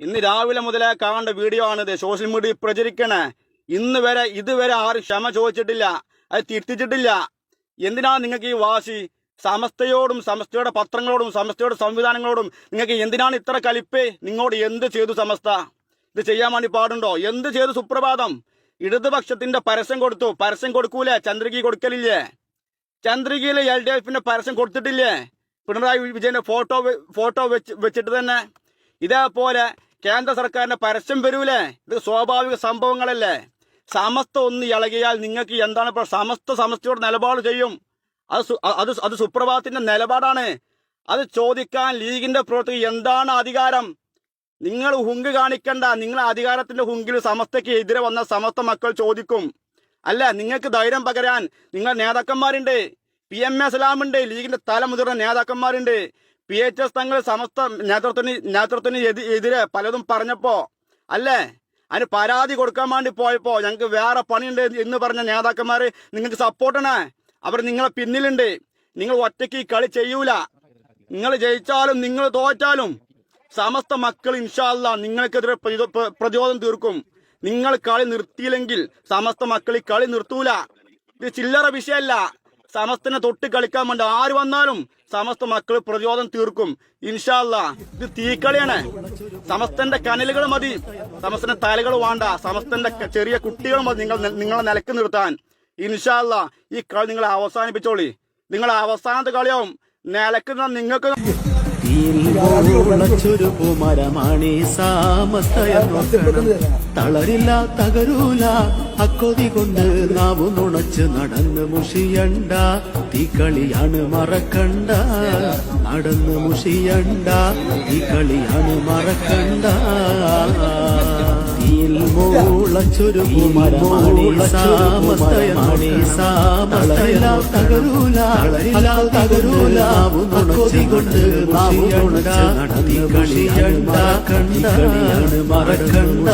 ഇന്ന് രാവിലെ മുതലേ കാണേണ്ട വീഡിയോ ആണിത്. സോഷ്യൽ മീഡിയ പ്രചരിക്കണേ. ഇന്ന് വരെ ഇതുവരെ ആരും ക്ഷമ ചോദിച്ചിട്ടില്ല. അത് തിരുത്തിച്ചിട്ടില്ല. എന്തിനാണ് നിങ്ങൾക്ക് ഈ വാശി? സമസ്തയോടും സമസ്തയുടെ പത്രങ്ങളോടും സമസ്തയുടെ സംവിധാനങ്ങളോടും നിങ്ങൾക്ക് എന്തിനാണ് ഇത്ര കലിപ്പ്? നിങ്ങളോട് എന്ത് ചെയ്തു സമസ്ത? ഇത് ചെയ്യാൻ വേണ്ടി പാടുണ്ടോ? എന്ത് ചെയ്തു സുപ്രഭാതം? ഇടതുപക്ഷത്തിന്റെ പരസ്യം കൊടുത്തു. പരസ്യം കൊടുക്കൂലേ? ചന്ദ്രകി കൊടുക്കലില്ലേ? ചന്ദ്രികയിലെ എൽ ഡി എഫിന്റെ പരസ്യം കൊടുത്തിട്ടില്ലേ? പിണറായി വിജയന്റെ ഫോട്ടോ ഫോട്ടോ വെച്ച് വെച്ചിട്ട് തന്നെ. ഇതേപോലെ കേന്ദ്ര സർക്കാരിന്റെ പരസ്യം വരൂലേ? ഇത് സ്വാഭാവിക സംഭവങ്ങളല്ലേ? സമസ്ത ഒന്ന് ഇളകിയാൽ നിങ്ങൾക്ക് എന്താണ് ഇപ്പോൾ സമസ്ത സമസ്തയോട് നിലപാട് ചെയ്യും. അത് അത് അത് സുപ്രഭാതത്തിന്റെ നിലപാടാണ്. അത് ചോദിക്കാൻ ലീഗിന്റെ പ്രവർത്തകർ എന്താണ് അധികാരം? നിങ്ങൾ ഹുങ്ക് കാണിക്കണ്ട. നിങ്ങൾ അധികാരത്തിന്റെ ഹുങ്കിൽ സമസ്തയ്ക്ക് എതിരെ വന്ന സമസ്ത മക്കൾ ചോദിക്കും. അല്ല നിങ്ങൾക്ക് ധൈര്യം പകരാൻ നിങ്ങൾ നേതാക്കന്മാരുണ്ട്. പി എം എ സലാമുണ്ട്. ലീഗിന്റെ തല മുതിർന്ന നേതാക്കന്മാരുണ്ട്. പി എച്ച് എസ് തങ്ങൾ സമസ്ത നേതൃത്വത്തിന് നേതൃത്വത്തിന് എതിരെ പലതും പറഞ്ഞപ്പോ അല്ലേ? അതിന് പരാതി കൊടുക്കാൻ വേണ്ടി പോയപ്പോ ഞങ്ങൾക്ക് വേറെ പണിയുണ്ട് എന്ന് പറഞ്ഞ നേതാക്കന്മാര് നിങ്ങൾക്ക് സപ്പോർട്ടാണ് അവർ നിങ്ങളെ പിന്നിലുണ്ട്. നിങ്ങൾ ഒറ്റയ്ക്ക് കളി ചെയ്യൂല. നിങ്ങൾ ജയിച്ചാലും നിങ്ങൾ തോറ്റാലും സമസ്ത മക്കൾ ഇൻഷാല്ല നിങ്ങൾക്കെതിരെ പ്രതിരോ- പ്ര- പ്രതിരോധം തീർക്കും. നിങ്ങൾ കളി നിർത്തിയില്ലെങ്കിൽ സമസ്ത മക്കൾ ഈ കളി നിർത്തൂല. ഇത് ചില്ലറ വിഷയമല്ല. സമസ്തനെ തൊട്ട് കളിക്കാൻ വേണ്ടി ആര് വന്നാലും സമസ്ത മക്കൾ പ്രതിരോധം തീർക്കും. ഇൻഷാല്ല ഇത് തീക്കളിയാണ്. സമസ്തന്റെ കനലുകൾ മതി. സമസ്തന്റെ തലകൾ വേണ്ട. സമസ്തന്റെ ചെറിയ കുട്ടികൾ മതി. നിങ്ങൾ നിങ്ങളെ നിലയ്ക്ക് നിർത്താൻ. ഇൻഷാല്ല ഈ കളി നിങ്ങൾ അവസാനിപ്പിച്ചോളി. നിങ്ങൾ അവസാനത്തെ കളിയാവും. നിലക്കുന്ന നിങ്ങൾക്ക് സാമത്തയെന്നോക്കണം തളരില്ല തകരൂല അക്കൊതി കൊണ്ട് നാവു നുണച്ച് നടന്ന് മുഷിയണ്ട. തീക്കളിയാണ് മറക്കണ്ട. നടന്ന് മുഷിയണ്ട. തീക്കളിയാണ് മറക്കണ്ട. മൂളച്ചൊരു കുമരമാണി സാമത്തയെന്നോണി സാമത്തയില്ല തകരൂല തളരില്ല തകരൂല അക്കൊതി കൊണ്ട് നടത്തി കളിയണ്ട കണ്ട മറക്കണ്ട